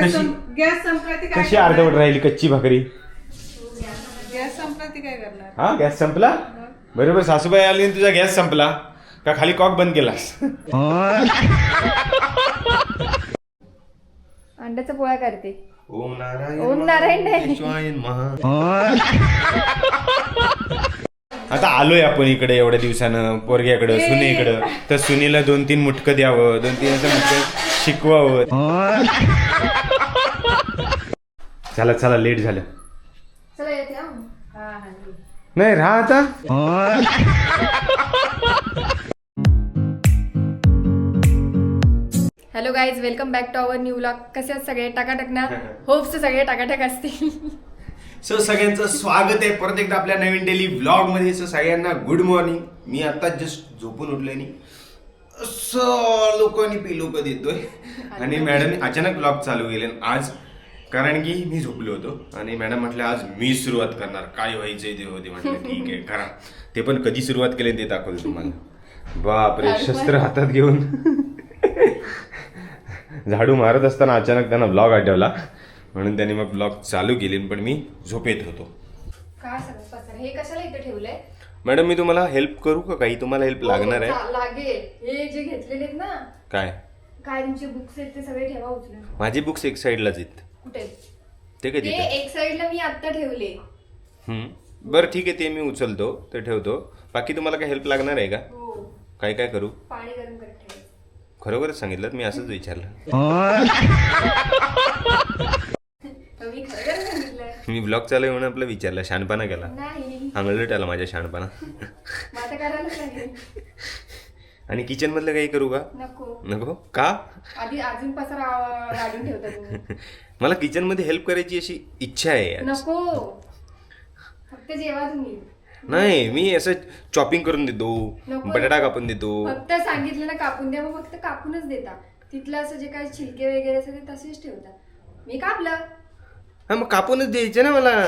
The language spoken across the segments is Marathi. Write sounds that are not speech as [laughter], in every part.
कशी गॅस संपला ती काय कशी अर्धवट राहिली कच्ची भाकरी? गॅस संपला ती काय करणार? हा गॅस संपला? बरोबर सासूबाई आली आणि तुझा गॅस संपला. का खाली कॉक बंद केलास? [laughs] अंड्याचा पोळ्या करते. ओम नारायण ओम नारायण नाही. आता आलोय आपण इकडे एवढ्या दिवसानं पोरग्याकडं सुनेकडं. तर सुनीला दोन तीन मुटकं द्यावं दोन तीन असं मुटकं शिकवावं. [laughs] चला चला लेट झालं. चला येते हा. नाही राहा आता. Hello guys welcome back to our new blog कसे आहेत सगळे? टाकाटक ना होप्स [laughs] सगळे टाकाटक असतील. सो सगळ्यांचं स्वागत आहे परत एकदा आपल्या नवीन डेली व्लॉगमध्ये. सो सगळ्यांना गुड मॉर्निंग मी आता जस्ट झोपून उठलोय आणि असं लोकांनी पिलो कधी देतोय आणि मॅडम अचानक व्लॉग चालू केले आज कारण की मी झोपलो होतो आणि मॅडम म्हटलं आज मी सुरुवात करणार. काय व्हायचंय ते होते? म्हटलं [laughs] ठीक आहे करा. ते पण कधी सुरुवात केली ते दाखवतो तुम्हाला. [laughs] बापरे शस्त्र हातात घेऊन. [laughs] झाडू मारत असताना अचानक त्यांना ब्लॉग आठवला. म्हणून त्यांनी मग ब्लॉग चालू केले पण मी झोपेत होतो. हे कशाला इथे ठेवलंय? मॅडम मी तुम्हाला हेल्प करू का? काही तुम्हाला हेल्प लागणार आहे? लागेल. हे जे घेतलेले ना काय? काय तुमचे बुक्स आहेत ते सगळे ठेवा उचलून. माझी बुक्स एक साईडलाच आहेत. कुठे? ते काय ते तिथे एक साइडला मी आता ठेवले. हम्म. बरं ठीक आहे ते मी उचलतो ते ठेवतो. बाकी तुम्हाला काय हेल्प लागणार आहे का? हो. काय काय करू? पाणी गरम करत. ठेवायचं खरोखरच सांगितलं मी असंच विचारलं. तर मी खरं खरं सांगितलंय. मी ब्लॉग चालू आहे म्हणून आपलं विचारलं शहाणपणा केला. नाही. अंगलट आला माझ्या शहाणपणा [laughs] आणि किचन मधलं काही करू का? नको. नको? का? आधी अजून पसार आ- वाढून ठेवता तुम्ही. [laughs] मला किचनमध्ये हेल्प करायची अशी इच्छा आहे. नको. फक्त जेवा तुम्ही. नाही मी असं चॉपिंग करून देतो नको. बटाटा कापून देतो. फक्त सांगितलं ना कापून द्या मग फक्त कापूनच देता. तिथलं असं जे काही छिलके वगैरे असं ते तसेच ठेवता. मी कापलं. हा मग कापूनच द्यायचे ना मला.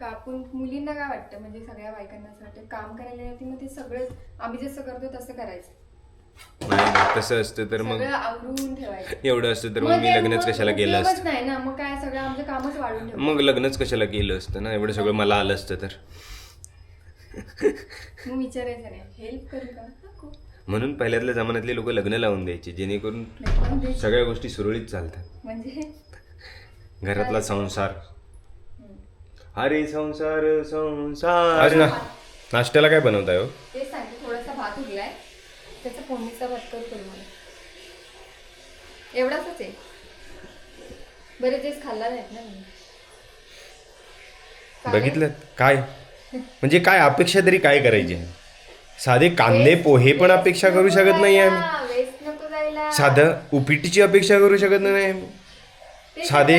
कापून मुलींना काय वाटतं? म्हणजे सगळ्या बायकांना असं वाटतं काम करायला येते मग ते सगळं आम्ही जसं करतो तसं करायचं. नाही तसं असतं तर मग सगळं आवरून ठेवायचं. एवढं असतं तर मग मी ते लग्नच मग कशाला केलं उपयोगच असतं? नाही ना मग काय सगळं आमचं कामच वाढून ठेवलं. मग लग्नच कशाला केलं असतं ना? एवढं सगळं मला आलं असतं तर. [laughs] मग विचारायचं नाही. हेल्प करू का? नको म्हणून पहिल्यातल्या जमान्यातले लोक लग्न लावून द्यायचे जेणेकरून सगळ्या गोष्टी सुरळीत चालतात. म्हणजे? घरातला संसार. अरे संसार संसार. आज ना नाश्त्याला काय बनवताय हो? तेच सांगते थोडासा भात उरलाय. त्याचा फोडणीचा भात करू करू मला. एवढाच आहे. बरेच दिवस खाल्ला नाहीत ना मी. काय? बघितलं? काय? म्हणजे काय अपेक्षा तरी काय करायची? साधे कांदे पोहे पण अपेक्षा करू शकत नाही आम्ही. हा, वेस्ट नको जायला. साधं उपीटीची अपेक्षा करू शकत नाही आम्ही. ते साधे.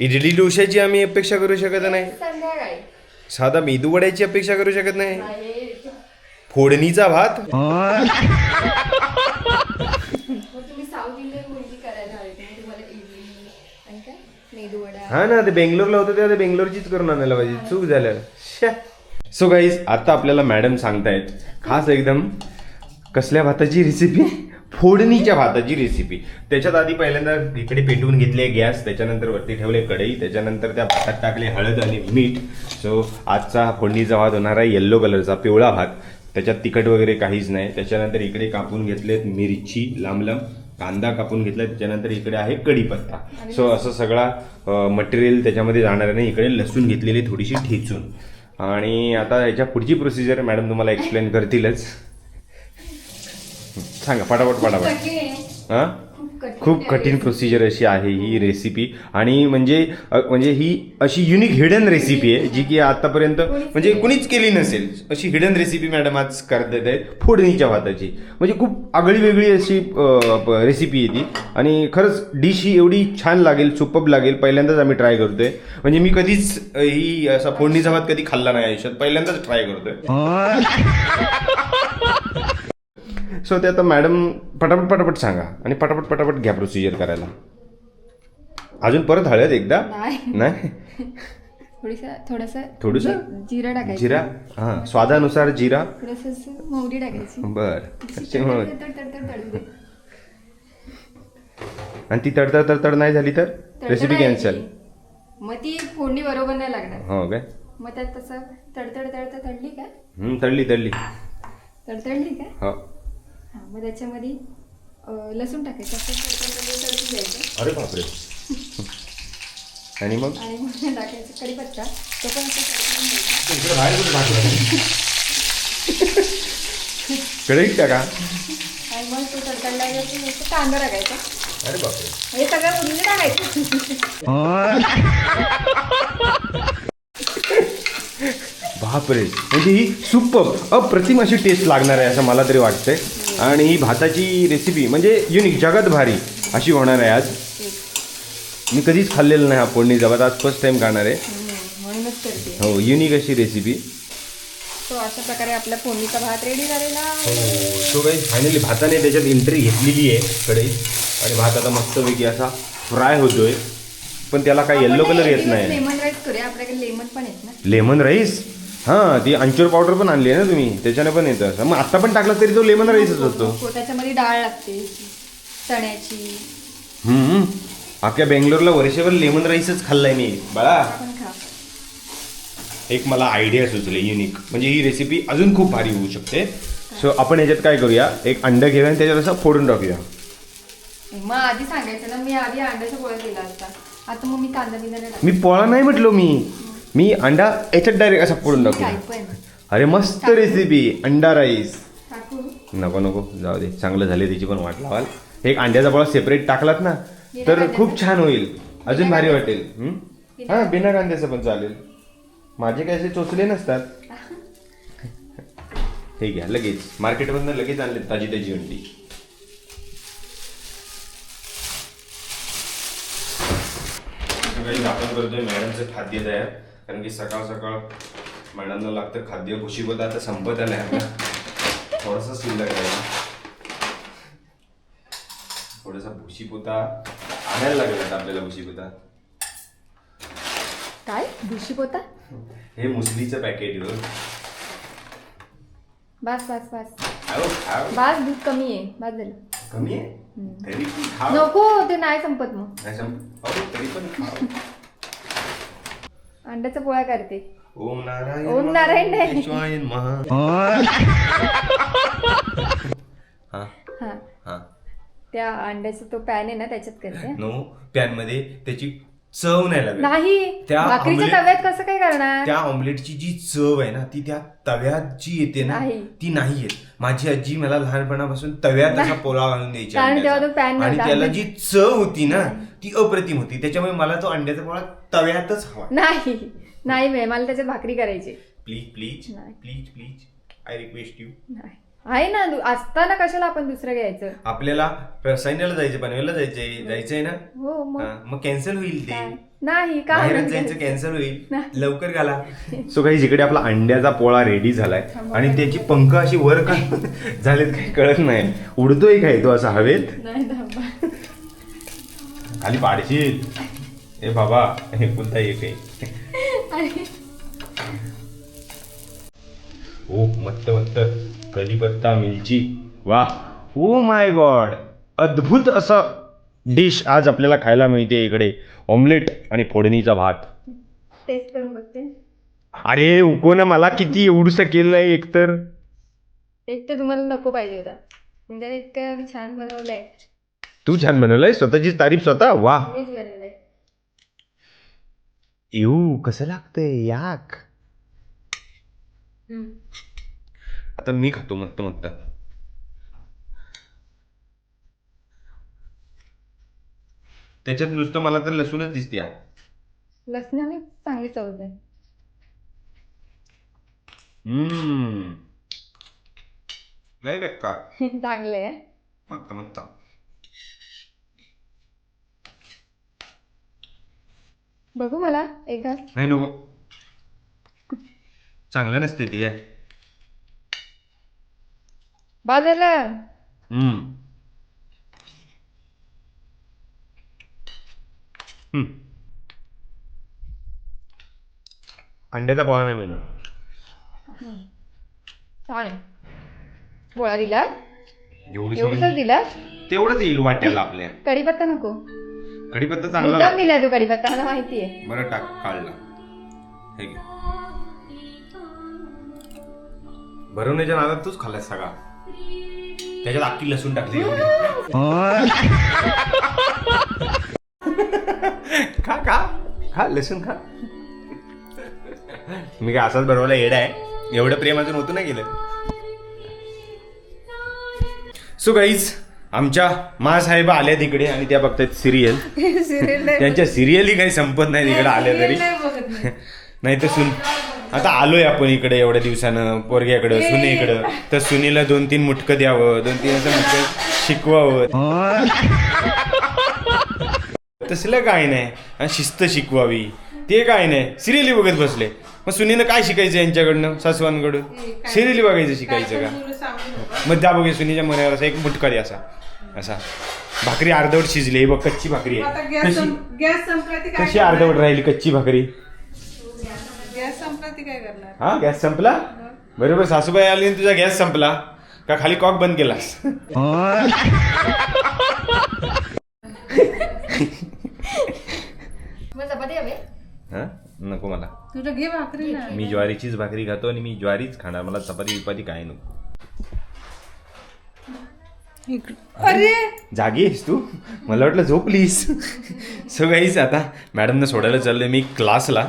इडली डोशाची आम्ही अपेक्षा करू शकत नाही. संध्याकाळी साधा मेदू वड्याची अपेक्षा करू शकत नाही. आहे. फोडणीचा भात. मग तुम्ही साऊथ इंडियन मुलगी करायला हवी तुम्ही तुम्हाला इडली आणि काय मेदू वडा हा ना ते बेंगलोरला होतं तेव्हा ते बेंगलोरचीच करून आणायला पाहिजे. चूक झालं सो गाईज आता आपल्याला मॅडम सांगतायत. खास एकदम कसल्या भाताची रेसिपी फोडणीच्या भाताची रेसिपी त्याच्यात आधी पहिल्यांदा इकडे पेटवून घेतले गॅस त्याच्यानंतर वरती ठेवले कढई त्याच्यानंतर त्या भातात टाकले हळद आणि मीठ. सो आजचा हा फोडणीचा भात होणार आहे येल्लो कलरचा पिवळा भात. त्याच्यात तिखट वगैरे काहीच नाही. त्याच्यानंतर इकडे कापून घेतलेत मिरची लांब लांब कांदा कापून घेतला त्याच्यानंतर इकडे आहे कढीपत्ता. सो असं सगळा मटेरियल त्याच्यामध्ये जाणार नाही इकडे लसूण घेतलेली थोडीशी ठेचून. आणि आता याच्या पुढची प्रोसिजर मॅडम तुम्हाला एक्सप्लेन करतीलच. सांगा पटापट पटापट. हां? खूप कठीण खूप कठीण प्रोसिजर अशी आहे ही रेसिपी आणि म्हणजे म्हणजे ही अशी युनिक हिडन रेसिपी आहे जी की आतापर्यंत म्हणजे कुणीच केली नसेल. अशी हिडन रेसिपी मॅडम आज करतात आहे फोडणीच्या भाताची. म्हणजे खूप आगळी वेगळी अशी रेसिपी आहे ती. आणि खरंच डिश ही एवढी छान लागेल सुपब लागेल. पहिल्यांदाच आम्ही ट्राय करतोय. म्हणजे मी कधीच ही असा फोडणीचा भात कधी खाल्ला नाही आयुष्यात. पहिल्यांदाच ट्राय करतोय. सो ते आता मॅडम पटापट पटापट सांगा आणि पटापट पटापट घ्या प्रोसिजर करायला. अजून परत हळद एकदा? नाही. थोडीसा थोडासा? जिरा टाकायचं. जिरा? हा स्वादानुसार जिरा? मोहरी टाकायची. बर. आणि ती तडतड तडतड नाही झाली तर? रेसिपी कॅन्सल मग ती फोडणी बरोबर नाही लागणार. हो काय? मग त्यात तसं तडतड तडतड तडली का? हम्म, तळली तळली तडतडली का? हो. हा मग त्याच्यामध्ये अं, लसूण टाकायचं. द्यायचं अरे बापरे. आणि मग? आणि मग [laughs] टाकायचं कढीपत्ता. तो पण असं तडतडून द्यायचा बाहेर कुठे टाकलं कढईत टाका. आणि मग तो नुसतं कांदा टाकायचा. अरे बापरे. हे सगळं टाकायचं. बापरे. म्हणजे ही सुपर अप्रतिम अशी टेस्ट लागणार आहे असं मला तरी वाटतंय. आणि ही भाताची रेसिपी म्हणजे युनिक जगात भारी अशी होणार आहे आज. मी कधीच खाल्लेलं नाही हा फोडणीचा भात आज फर्स्ट टाइम खाणार आहे. हम्म, म्हणूनच करते. हो युनिक अशी रेसिपी तो अशा प्रकारे आपला फोडणीचा भात रेडी झालेला आहे. सो काही फायनली भाताने त्याच्यात एंट्री घेतलेली आहे कढईत आणि भात आता मस्तपैकी असा फ्राय होतोय. पण त्याला काय येल्लो आपण कलर एक येत दिवस नाही. लेमन राईस करूया. आपल्याकडे लेमन पण आहेत ना. लेमन राईस हां ती अंचूर पावडर पण आणली आहे ना तुम्ही त्याच्याने पण येतं असं. मग आता पण टाकलं तरी तो लेमन राईसच असतो. हो, त्याच्यामध्ये डाळ लागते चण्याची. हम्म अख्ख्या बेंगलोरला वर्षभर लेमन राईसच खाल्लाय मी बाळा. आपण खा. एक मला आयडिया सुचली युनिक म्हणजे ही रेसिपी अजून खूप भारी होऊ शकते. सो आपण ह्याच्यात काय करूया? एक अंड घेऊया आणि त्याच्यात असं फोडून टाकूया. मग आधी सांगायचं ना मी आधी अंड्याचा पोळा केला असता. आता मग मी कांदा बिंदा नाही. मी पोळा नाही म्हटलो मी. मी अंडा याच्यात डायरेक्ट असा फोडून पण अरे मस्त रेसिपी अंडा राईस टाकू नको नको जाऊ दे. चांगलं झाले त्याची पण वाट लावाल. एक अंड्याचा पोळा सेपरेट टाकलात ना तर खूप छान होईल. अजून भारी? वाटेल. हा? बिना कांद्याचं. पण चालेल. माझे काय असे चोचले नसतात. ठीक आहे लगेच. मार्केटमधनं लगेच आणले ताजी ताजी अंडी. आपण करतोय मॅडमचं खाद्य तयार. कारण की सकाळ सकाळ मॅडमला लागतं खाद्य भुशीपदा आता संपत आलंय आपला. थोडासा शिल्लक आहे. थोडासा भुशीपोता आणायला लागेल आता आपल्याला भुशीपोता. काय? भुशी पोता हे मुसलीचं पॅकेट ग बस बस बस. खाओ, खाओ. बस दूध कमी आहे. बस झालं. कमी आहे? तरी पण खाओ. नको ते नाही संपत मग. नाही सम- अहो, तरी पण खाओ. अंड्याचा पोळा करते. ओम नारायण ओम नारायण नाही. महा [laughs] हा. हा. हा. त्या अंड्याचा तो पॅन आहे ना त्याच्यात करते. [laughs] नो पॅनमध्ये त्याची चव नाही लागत. नाही. त्या भाकरीच्या तव्यात कसं काय करणार? त्या ऑमलेटची जी चव आहे ना ती त्या तव्यात जी येते ना. ती नाही येत. माझी आजी मला लहानपणापासून तव्यात असा पोलाव आणून द्यायची आणि. त्याला जी चव होती ना ती अप्रतिम होती. त्याच्यामुळे मला तो अंड्याचा पोळा तव्यातच हवा. नाही. नाही मिळेल मला त्याच्यात भाकरी करायची. प्लीज प्लीज नाही. Please please I request you नाही. आहे ना दु- असताना कशाला आपण दुसरं घ्यायचं? आपल्याला रसायनाला जायचं पनवेलला जायचंय जायचंय ना? हो मग? हा, मग कॅन्सल होईल ते. काय? नाही का बाहेरच नाही जायचं? कॅन्सल होईल. नाही. लवकर घाला. सो काही जिकडे आपला अंड्याचा पोळा रेडी झालाय. आणि त्याची पंख अशी वर का [laughs] झालेत काही कळत नाही. उडतोय काय तो असा हवेत? नाही थांबा. खाली पाडशील. ए बाबा हे कोणता एक आहे. ओ मस्त मस्त. कढीपत्ता मिरची. वा ओ माय गॉड. अद्भुत असं डिश आज आपल्याला खायला मिळते इकडे. ऑमलेट आणि फोडणीचा भात. टेस्ट करून बघते. अरे उको ना मला किती एवढंसं केलं आहे एकतर. एक तर तुम्हाला नको पाहिजे होता. म्हणजे इतकं छान बनवलंय. तू छान बनवलंय स्वतःची तारीफ स्वतः? वा. येऊ कसं लागतंय याक. आता मी खातो मस्त मस्त त्याच्यात नुसतं मला तर लसूणच दिसते लसणाने चांगली चव आहे हम्म. नाही का चांगलं आहे मस्त मस्त बघू मला एक घास नाही नको. चांगलं नसते ती आहे हम्म. हम्म. अंड्याचा पोहा नाही मिळणार. छान आहे. पोळा दिला एवढी एवढंच दिला तेवढंच येईल वाट्याला आपल्या. कढीपत्ता नको. कढीपत्ता चांगला मुद्दाम दिला तू कडीपत्ता मला माहितीये बरं टाक काढला. हे घे. भरवण्याच्या नादात तूच खाल्लास सगळा. त्याच्यात अख्खी लसूण टाकली एवढी. [laughs] खा खा खा लसूण खा. मी काय असाच बनवला येडा आहे? एवढं प्रेम अजून होतं ना गेलं सो गाईज आमच्या मासाहेब आल्या तिकडे आणि त्या बघतायत सिरियल सिरियल [laughs] त्यांच्या सिरियलही काही संपत नाही तिकडे आल्या तरी. बघत [laughs] नाही तर सुन आता आलोय आपण इकडे एवढ्या दिवसानं पोरग्याकडं सुनेकडं. तर सुनीला दोन तीन मुटकं द्यावं दोन तीन असं मुटकं शिकवावं. [laughs] तसलं काय नाही. आणि शिस्त शिकवावी. ते काय नाही. सिरियली बघत बसले. मग सुनीनं काय शिकायचं यांच्याकडनं सासवांकडून सिरियली बघायचं शिकायचं का. मग बघे सुनीच्या मनावर असा एक मुटका दे असा. असा. भाकरी अर्धवट शिजली. हे बघ कच्ची भाकरी आता आहे गॅस कशी? सं- गॅस संपला ती काय कशी अर्धवट? राहिली कच्ची भाकरी? गॅस संपला ती काय करणार? हा गॅस संपला? बरोबर सासूबाई आली आणि तुझा गॅस संपला. का खाली कॉक बंद केलास? मग चपाती हवे? हा? नको मला. तुझं घे भाकरी ना. मी ज्वारीचीच भाकरी खातो आणि मी ज्वारीच खाणार. मला चपाती बिपाती काय नको. अरे! जागी आहेस तू? मला वाटलं झोपलीस. सो गाईच आता. मॅडमनं सोडायला चाललोय मी क्लासला.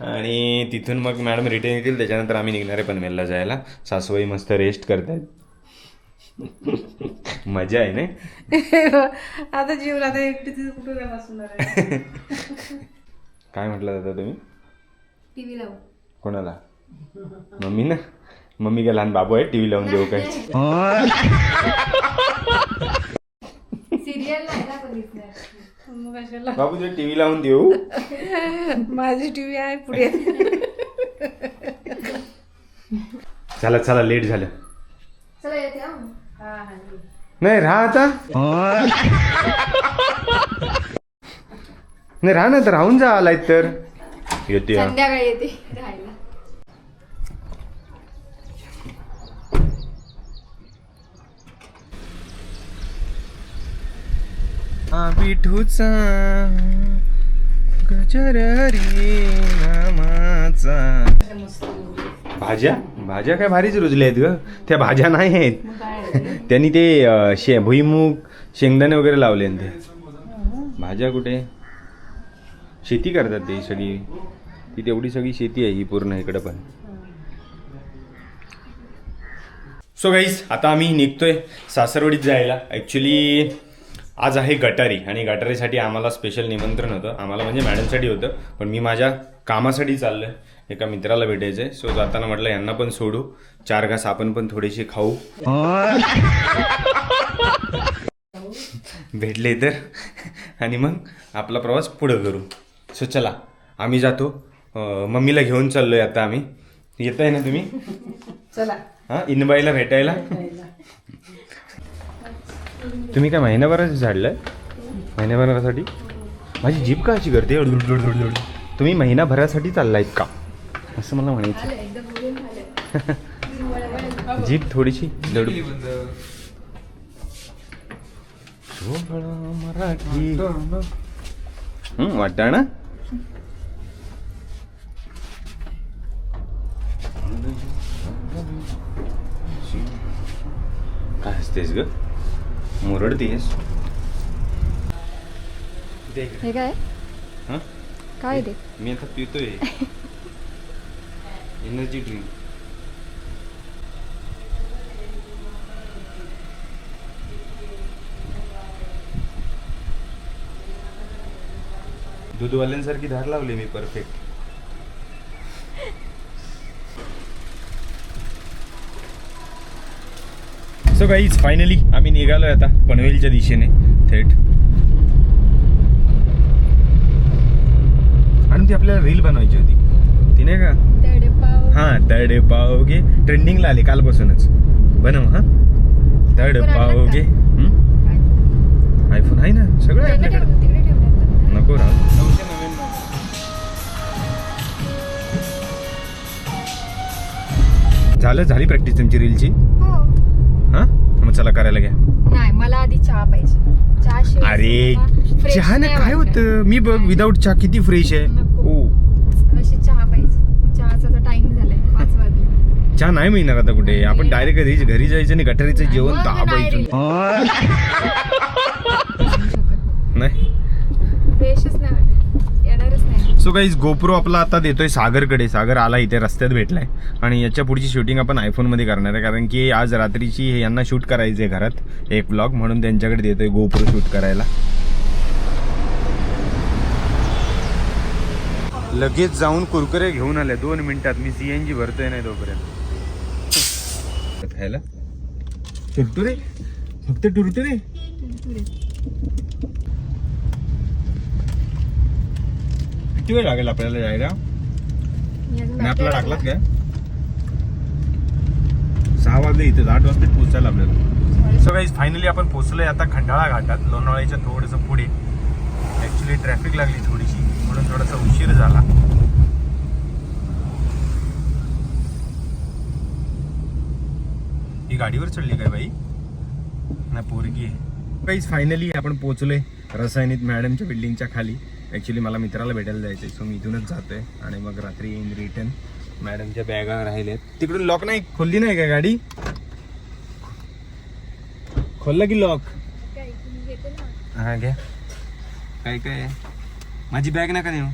आणि तिथून मग मॅडम रिटर्न येतील त्याच्यानंतर आम्ही निघणार आहे पनवेलला जायला. सासूबाई मस्त रेस्ट करतायत मजा आहे ना [laughs] आता जीवन आता एकटी तिथे कुठे काय बसणार [laughs] काय म्हटलं दादा तुम्ही? टीव्ही लावू. कोणाला? मम्मी ना मम्मी काय लहान बाबू आहे टीव्ही लावून देऊ काय? [laughs] सिरियल नाही ना बघितलं मग कशाला? बाबू तुला टीव्ही लावून देऊ? [laughs] माझी टीव्ही आहे पुढे. [laughs] चला चला लेट झालं. चला येते हा. हा हा नाही राहा आता. नाही राहा ना तर राहून जा आलाय तर. येते हा. संध्याकाळी येते. राहायला. विठूचा गजर रे नामाचा. भाज्या? भाज्या काय भारीच रुजल्या आहेत ग. त्या भाज्या नाही आहेत. [laughs] त्यांनी ते अं, शे भुईमूग शेंगदाणे वगैरे लावले ते. भाज्या कुठे? शेती करतात ते सगळी. ती तेवढी सगळी शेती आहे ही पूर्ण इकडं पण. सो गाईज आता आम्ही निघतोय सासरवडीत जायला. ॲक्च्युली आज आहे गटारी आणि गटारीसाठी आम्हाला स्पेशल निमंत्रण होतं. आम्हाला म्हणजे मॅडमसाठी होतं पण मी माझ्या कामासाठी चाललो आहे एका मित्राला भेटायचं आहे सो जाताना म्हटलं यांना पण सोडू. चार घास आपण पण थोडेसे खाऊ. [laughs] भेटले तर. आणि मग आपला प्रवास पुढं करू. सो चला आम्ही जातो. मम्मीला घेऊन चाललोय आता आम्ही. येत आहे ना तुम्ही? चला. हां इनबाईला भेटायला. तुम्ही काय महिन्याभराचं झाडलं महिन्याभरासाठी माझी जीप का अशी करते तुम्ही महिनाभरासाठी चाललायत का असं मला म्हणायचं जीप थोडीशी लडू मराठी वाटत ना काय असतेस ग मुरडतेस. हे काय? हं? काय ते? मी आता पितोय. [laughs] एनर्जी ड्रिंक दूधवाल्यांसारखी धार लावली मी परफेक्ट सो गाईज फायनली आम्ही निघालोय आता पनवेलच्या दिशेने. थेट. आणि ती आपल्याला रील बनवायची होती. ती नाही का? तडपाव हा तड पावगे ट्रेंडिंगला आली कालपासूनच. बनव हा. तड पावगे आयफोन आहे ना? सगळं आपल्याकडे. नको राहू. झालं झाली प्रॅक्टिस तुमची रीलची हो. हा? मग चला करायला घ्या. नाही मला आधी चहा पाहिजे. चहा शिवाय अरे fresh चहा ना नाही काय वाटत. होतं? मी बघ विदाऊट चहा किती फ्रेश आहे? नको. ओ. अशी चहा पाहिजे. चहाचा आता टाइम झालाय. पाच वाजले. चहा नाही मिळणार आता कुठे. आपण डायरेक्ट घरी घरी जायचं आणि गटारीचं जेवण मग दहा नाही पाहिजे शकत नाही. फ्रेशच सो गाईज गोप्रो आपला आता देतोय सागरकडे. सागर आला इथे रस्त्यात भेटलाय. आणि याच्या पुढची शूटिंग आपण आयफोनमध्ये करणार आहे. कारण की आज रात्रीची हे यांना शूट करायचं आहे घरात. एक ब्लॉग म्हणून त्यांच्याकडे देतोय गोप्रो शूट करायला. लगेच जाऊन कुरकुरे घेऊन आले. दोन मिनिटात. मी सी एन जी भरतोय नाही तोपर्यंत. खायला? टुरटुरे फक्त टुरटुरे किती वेळ लागेल आपल्याला जायला मॅपला टाकलात काय? सहा वाजले इथे आठ वाजता पोहोचायला आपल्याला. सो गाईज फायनली आपण पोहोचलोय आता खंडाळा घाटात लोणावळ्याच्या थोडंसं पुढे. ऍक्च्युली ट्रॅफिक लागली थोडीशी म्हणून थोडासा उशीर झाला. ही गाडीवर चढली काय बाई? ना पोरगी आहे. काहीच फायनली आपण पोहोचलोय रसायनित मॅडमच्या बिल्डिंगच्या खाली. ॲक्च्युली मला मित्राला भेटायला जायचंय. सो मी इथूनच जातोय. आणि मग रात्री येईन रिटर्न मॅडमच्या बॅगा राहिल्यात. तिकडून लॉक नाही? खोलली नाही का गाडी? खोलला की लॉक हा घ्या. काय काय? आहे? माझी बॅग नका नेऊ